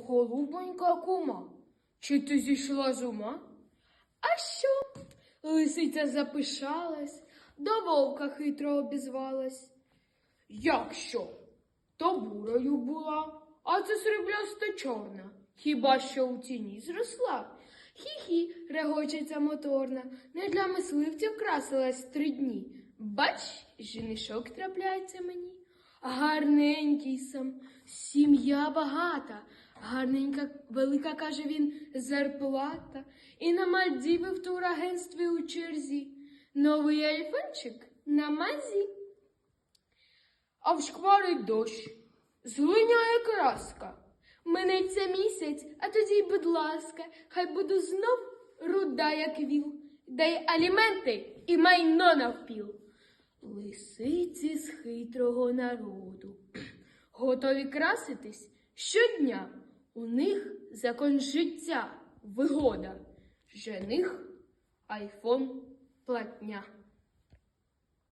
голубонька кума, чи ти зійшла з ума? А що? Лисиця запишалась, до вовка хитро обізвалась. Як що? То бурою була, а це сріблясто чорна. Хіба що у тіні зросла? Хі-хі, регочеться моторна, не для мисливців красилась три дні. Бач, женишок трапляється мені. Гарненький сам, сім'я багата, гарненька, велика, каже він, зарплата. І на Мальдіви в турагентстві у черзі. Новий айфончик на мазі. А в вшкварить дощ, зглиняє краска. Минеться місяць, а тоді, будь ласка, хай буду знов руда, як віл. Дай аліменти і майно навпіл. Лисиці з хитрого народу. Готові краситись щодня. У них закон життя, вигода. Жених, айфон, платня.